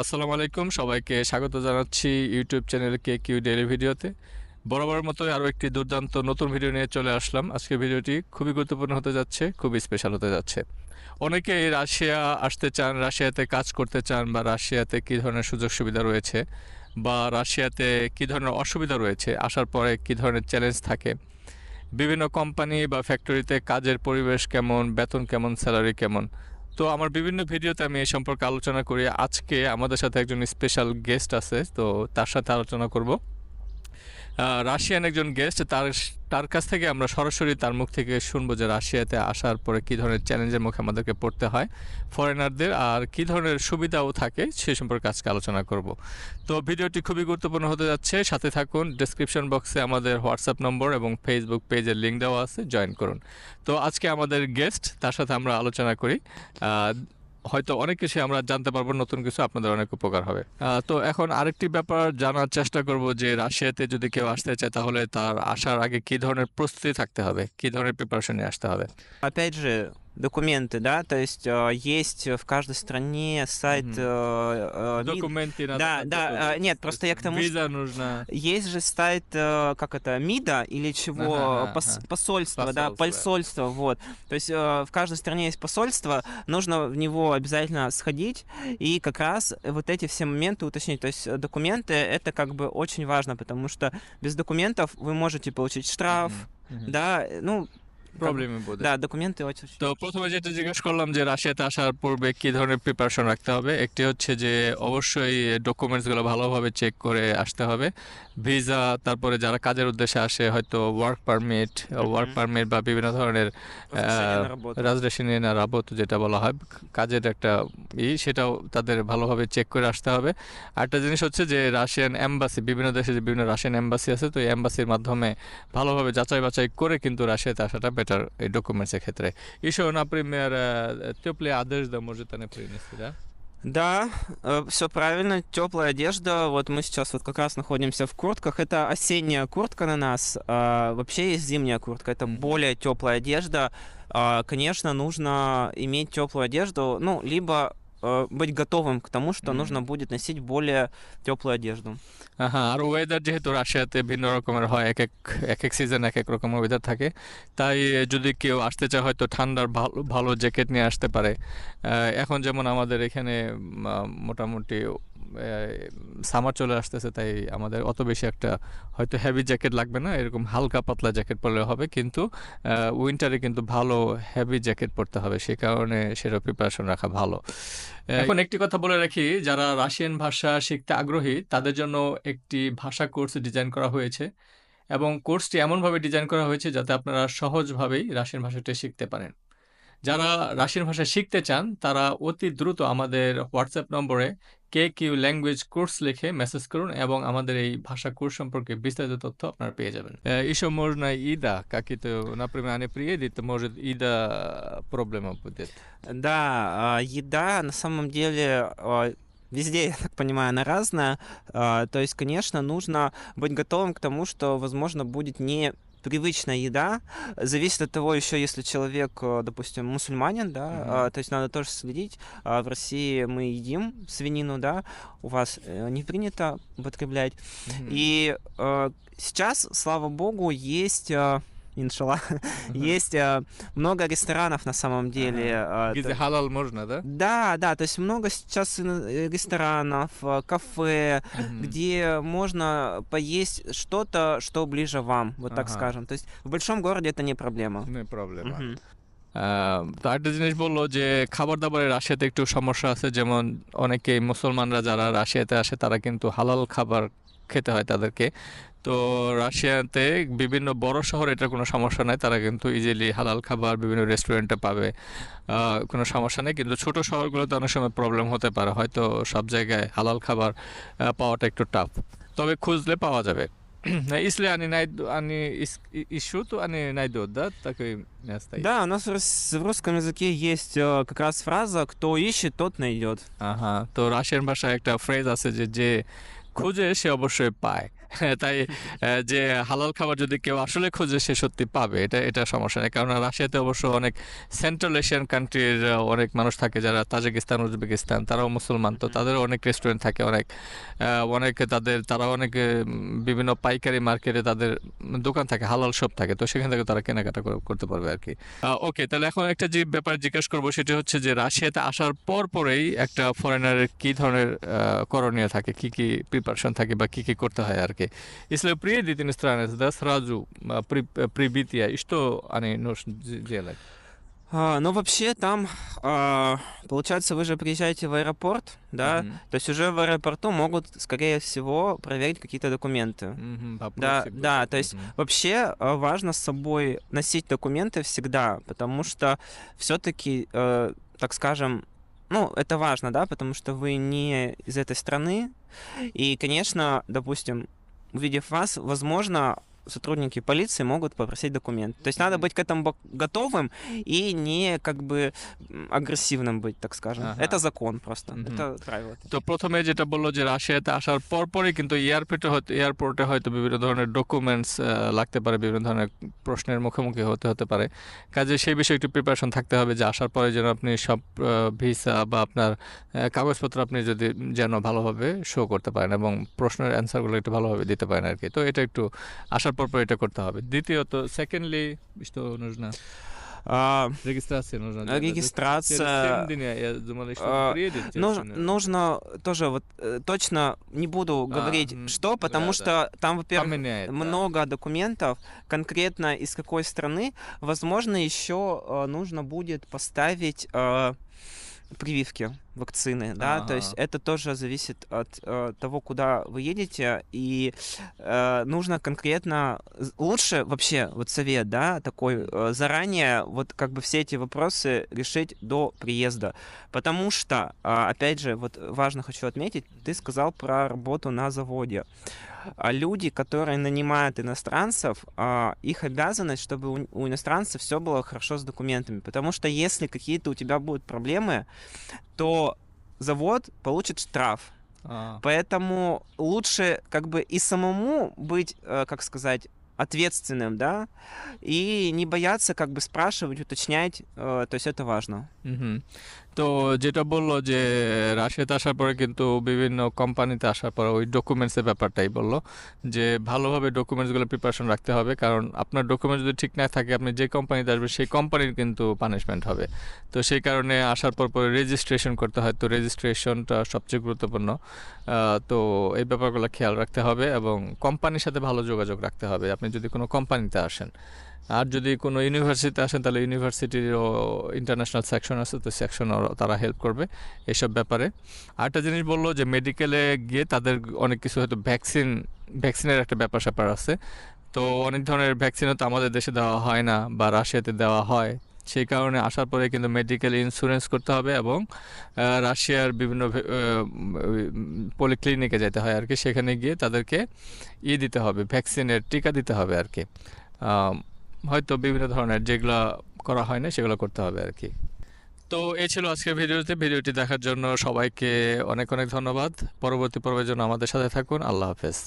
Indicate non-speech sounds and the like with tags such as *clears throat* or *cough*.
আসসালামু আলাইকুম, সবাইকে স্বাগত জানাচ্ছি YouTube channel K Q daily ভিডিওতে। বরাবরের মতোই আরও একটি দুর্দান্ত নতুন ভিডিও নিয়ে চলে আসলাম। আজকের ভিডিওটি খুবই গুরুত্বপূর্ণ হতে যাচ্ছে, খুবই স্পেশাল হতে যাচ্ছে। অনেকে রাশিয়া আসতে চান, রাশিয়াতে কাজ করতে চান বা রাশিয়াতে কী ধরনের সুযোগ সুবিধা রয়েছে বা রাশিয়াতে কী ধরনের অসুবিধা রয়েছে, আসার পরে কী ধরনের চ্যালেঞ্জ থাকে। বিভিন্ন কোম্পানি বা ফ্যাক্টরিতে কাজের পরিবেশ কেমন, বেতন কেমন স্যালারি কেমন তো আমার বিভিন্ন ভিডিওতে আমি এই সম্পর্কে আলোচনা করি। আজকে আমাদের সাথে একজন স্পেশাল গেস্ট আছে, তো তার সাথে আলোচনা করব। রাশিয়ান একজন গেস্ট তার তার কাছ থেকে আমরা সরাসরি তার মুখ থেকে শুনব যে রাশিয়াতে আসার পরে কী ধরনের চ্যালেঞ্জের মুখে আমাদেরকে পড়তে হয় ফরেনারদের আর কী ধরনের সুবিধাও থাকে সে সম্পর্কে আজকে আলোচনা করব। তো ভিডিওটি খুবই গুরুত্বপূর্ণ হতে যাচ্ছে, সাথে থাকুন ডেসক্রিপশন বক্সে আমাদের হোয়াটসঅ্যাপ নম্বর এবং ফেসবুক পেজের লিঙ্ক দেওয়া আছে জয়েন করুন। তো আজকে আমাদের গেস্ট তার সাথে আমরা আলোচনা করি হয়তো অনেক কিছু আমরা জানতে পারব, নতুন কিছু আপনাদের অনেক উপকার হবে। তো এখন আরেকটি ব্যাপার জানার চেষ্টা করব যে রাশিয়াতে যদি কেউ আসতে চায় তাহলে তার আসার আগে কি ধরনের প্রস্তুতি থাকতে হবে? কি ধরনের প্রিপারেশন নিয়ে আসতে হবে? документы, да, то есть э, есть в каждой стране сайт. Э, э, Документы МИД. надо. Да, да, э, нет, просто я к тому. Виза нужна. Есть же сайт, э, как это, МИДа или чего, ага, пос, ага. Посольство, да, посольство, вот. То есть э, в каждой стране есть посольство, нужно в него обязательно сходить и как раз вот эти все моменты уточнить. То есть э, документы это как бы очень важно, потому что без документов вы можете получить штраф. Угу. Mm-hmm. Да, э, ну, প্রবলেমে পড়ে না তো প্রথমে যেটা জিজ্ঞেস করলাম যে রাশিয়াতে আসার পূর্বে কি ধরনের প্রিপারেশন রাখতে হবে? একটি হচ্ছে যে অবশ্যই ডকুমেন্টসগুলো ভালোভাবে চেক করে আসতে হবে। ভিসা তারপরে যারা কাজের উদ্দেশ্যে আসে হয়তো ওয়ার্ক পারমিট ওয়ার্ক পারমিট বা বিভিন্ন ধরনের রাজরেশিনা রাবত যেটা বলা হয় কাজের একটা ই সেটাও তাদের ভালোভাবে চেক করে আসতে হবে। আরেকটা জিনিস হচ্ছে যে রাশিয়ান এম্বাসি বিভিন্ন দেশে যে বিভিন্ন রাশিয়ান এম্বাসি আছে তো এই এম্বাসির মাধ্যমে ভালোভাবে যাচাই বাছাই করে কিন্তু রাশিয়াতে আসাটা documente, etc. Еще, например, теплая одежда может она принести, да? Э, да, все правильно. Теплая одежда. Вот мы сейчас вот как раз находимся в куртках. Это осенняя куртка на нас. А, вообще есть зимняя куртка. Это более теплая одежда. А, конечно, нужно иметь теплую одежду. Ну, либо быть готовым к тому, что Мгм. нужно будет носить более теплую одежду. হ্যাঁ আর ওয়েদার যেহেতু রাশিয়াতে ভিন্ন রকমের হয় এক এক এক এক সিজন এক এক রকমের ওয়েদার থাকে তাই যদি কেউ আসতে চায় হয়তো ঠান্ডার ভালো ভালো জ্যাকেট নিয়ে আসতে পারে আহ, এখন যেমন আমাদের এখানে উম, আহ, মোটামুটি সামার চলে আসতেছে, তাই আমাদের অত বেশি একটা হয়তো হেভি জ্যাকেট লাগবে না, এরকম হালকা পাতলা জ্যাকেট পরলে হবে, কিন্তু উইন্টারে কিন্তু ভালো হেভি জ্যাকেট পরতে হবে, সে কারণে সেটা প্রিপারেশন রাখা ভালো। এখন একটি কথা বলে রাখি, যারা রাশিয়ান ভাষা শিখতে আগ্রহী, তাদের জন্য একটি ভাষা কোর্স ডিজাইন করা হয়েছে, এবং কোর্সটি এমনভাবে ডিজাইন করা হয়েছে যাতে আপনারা সহজভাবেই রাশিয়ান ভাষাটি শিখতে পারেন। যারা রাশিয়ান ভাষা শিখতে চান, তারা অতি দ্রুত আমাদের হোয়াটসঅ্যাপ নম্বরে কে কিউ ল্যাঙ্গুয়েজ কোর্স লিখে মেসেজ করুন এবং আমাদের এই ভাষা কোর্স সম্পর্কে বিস্তারিত তথ্য আপনারা পেয়ে যাবেন еще можно Ида, какие-то, например, они приедет, может, Ида проблема будет. Да, а, еда на самом деле а, везде, я так понимаю, она разная. А, То есть, конечно, нужно быть готовым к тому, что, возможно, будет не привычная еда. Зависит от того еще, если человек, э, допустим, мусульманин, да, а, то есть надо тоже следить. А В России мы едим свинину, да, у вас э, не принято употреблять. И э, сейчас, слава богу, есть... Иншаллах, *laughs* есть э, много ресторанов на самом деле. э, Где халал можно, да? да, да, то есть много сейчас э, ресторанов, кафе, где можно поесть что-то, что ближе вам, вот так скажем. То есть в большом городе это не проблема. No problem. আরেকটা একটা জিনিস বলল যে খাবার দাবারের রাশিয়াতে একটু সমস্যা আছে, যেমন অনেকে মুসলমানরা যারা রাশিয়াতে আসে তারা কিন্তু হালাল খাবার খেতে হয় তাদেরকে। তো রাশিয়াতে বিভিন্ন বড় শহরে এটার কোনো সমস্যা নাই, তারা কিন্তু ইজিলি হালাল খাবার বিভিন্ন রেস্টুরেন্টে পাবে। কোনো সমস্যা নেই, কিন্তু ছোট শহরগুলোতে অনেক সময় প্রবলেম হতে পারে, হয়তো সব জায়গায় হালাল খাবার পাওয়াটা একটু টাফ তবে খুঁজলে পাওয়া যাবে। *clears throat* Если они найдут, они ис- и- ищут, они найдут, да, такое место? есть? Да, у нас в рус- в русском языке есть э, как раз фраза «кто ищет, тот найдет». আহা তো রাশিয়ান ভাষায় একটা ফ্রেজ আছে যে যে খুঁজে সে অবশ্যই পায় *laughs* তাই যে হালাল খাবার যদি কেউ আসলে খোঁজে সে সত্যি পাবে। এটা এটা সমস্যা নেই। কারণ রাশিয়াতে অবশ্য অনেক সেন্ট্রাল এশিয়ান কান্ট্রির অনেক মানুষ থাকে যারা তাজিকিস্তান উজবেকিস্তান তারাও মুসলমান। তো তাদেরও অনেক রেস্টুরেন্ট থাকে অনেক অনেক তাদের তারা অনেক বিভিন্ন পাইকারি মার্কেটে তাদের দোকান থাকে হালাল শপ থাকে। তো সেখান থেকে তারা কেনাকাটা করতে পারবে আর কি ওকে তাহলে এখন একটা যে ব্যাপার জিজ্ঞেস করব সেটা হচ্ছে যে রাশিয়াতে আসার পর পরেই একটা ফরেনারের কি ধরনের করণীয় থাকে? কি কি প্রিপারেশন থাকে বা কি কি করতে হয় আর কি Если приедете иностранец, да, сразу а, при, прибитие, и что они нужно делать? А, ну, вообще, там, а, получается, вы же приезжаете в аэропорт, да, Мгм. то есть уже в аэропорту могут, скорее всего, проверить какие-то документы. Мгм, Да, да, будет. то есть Мгм. Вообще а, важно с собой носить документы всегда, потому что все-таки, так скажем, ну, это важно, да, потому что вы не из этой страны. И, конечно, допустим, увидев вас, возможно, сотрудники полиции могут попросить документ. То есть надо Мгм. быть к этому бо- готовым и не как бы м, агрессивным быть, так скажем. Ага. Это закон просто. Мгм. Это правило. তো প্রথমে যেটা বললো যে রাশিয়াতে আসার পর পরই কিন্তু এয়ারপোর্টে হয়তো এয়ারপোর্টে হয়তো বিভিন্ন ধরনের ডকুমেন্টস লাগতে পারে বিভিন্ন ধরনের প্রশ্নের মুখোমুখি হতে হতে পারে কাজে সেই বিষয়ে একটু প্রিপারেশন থাকতে হবে যে আসার পরে যেন আপনি সব ভিসা বা আপনার আহ, কাগজপত্র আপনি যদি যেন ভালোভাবে শো করতে পারেন এবং প্রশ্নের অ্যান্সারগুলো একটু ভালোভাবে দিতে পারেন আর কি তো এটা একটু আসার পর পর এটা করতে হবে দ্বিতীয়ত সেকেন্ডলি что нужно А, регистрация нужна да, да, да. Регистрация. Через семь дней, я думал, что а, приедете. Нуж- очень, э, нужно тоже вот э, точно не буду говорить м, что, потому да, что там, во-первых, поменяет, да. много документов, конкретно из какой страны. Возможно, еще э, нужно будет поставить э, прививки вакцины, да, то есть Ага. это тоже зависит от э, того, куда вы едете, и э, нужно конкретно лучше вообще вот совет, да, такой э, заранее вот как бы все эти вопросы решить до приезда, потому что а, опять же вот важно хочу отметить, ты сказал про работу на заводе. А люди, которые нанимают иностранцев, а, их обязанность, чтобы у, иностранцев все было хорошо с документами. Потому что если какие-то у тебя будут проблемы, то завод получит штраф. А, Поэтому лучше как бы и самому быть, э, как сказать, ответственным, да, и не бояться как бы спрашивать, уточнять, э, то есть это важно. হুম তো যেটা বলল যে রাশিয়াতে আসার পরে কিন্তু বিভিন্ন কোম্পানিতে আসার পরে ওই ডকুমেন্টসের ব্যাপারটাই বলল যে, ভালোভাবে ডকুমেন্টসগুলো প্রিপারেশন রাখতে হবে। কারণ আপনার ডকুমেন্ট যদি ঠিক না থাকে, আপনি যে কোম্পানিতে আসবেন, সেই কোম্পানির কিন্তু পানিশমেন্ট হবে। তো সেই কারণে আসার পর পরে রেজিস্ট্রেশন করতে হয়। তো রেজিস্ট্রেশনটা সবচেয়ে গুরুত্বপূর্ণ। তো এই ব্যাপারগুলো খেয়াল রাখতে হবে এবং কোম্পানির সাথে ভালো যোগাযোগ রাখতে হবে। আপনি যদি কোনো কোম্পানিতে আসেন আর যদি কোনো ইউনিভার্সিটিতে আসেন তাহলে ইউনিভার্সিটিরও ইন্টারন্যাশনাল সেকশন আছে, তো সেকশন তারা হেল্প করবে এসব ব্যাপারে। আরেকটা জিনিস বলল যে মেডিকেলে গিয়ে তাদের অনেক কিছু হয়তো ভ্যাকসিন ভ্যাকসিনের একটা ব্যাপার স্যাপার আছে। তো অনেক ধরনের ভ্যাকসিনও তো আমাদের দেশে দেওয়া হয় না বা রাশিয়াতে দেওয়া হয়। সেই কারণে আসার পরে কিন্তু মেডিকেল ইন্স্যুরেন্স করতে হবে এবং রাশিয়ার বিভিন্ন পলিক্লিনিকে যেতে হয় আর কি। সেখানে গিয়ে তাদেরকে ই দিতে হবে ভ্যাকসিনের টিকা দিতে হবে আর কি। হয়তো বিভিন্ন ধরনের যেগুলো করা হয় না, সেগুলো করতে হবে আর কি তো এই ছিল আজকের ভিডিওতে। ভিডিওটি দেখার জন্য সবাইকে অনেক অনেক ধন্যবাদ। পরবর্তী পর্বের জন্য আমাদের সাথে থাকুন। আল্লাহ হাফেজ।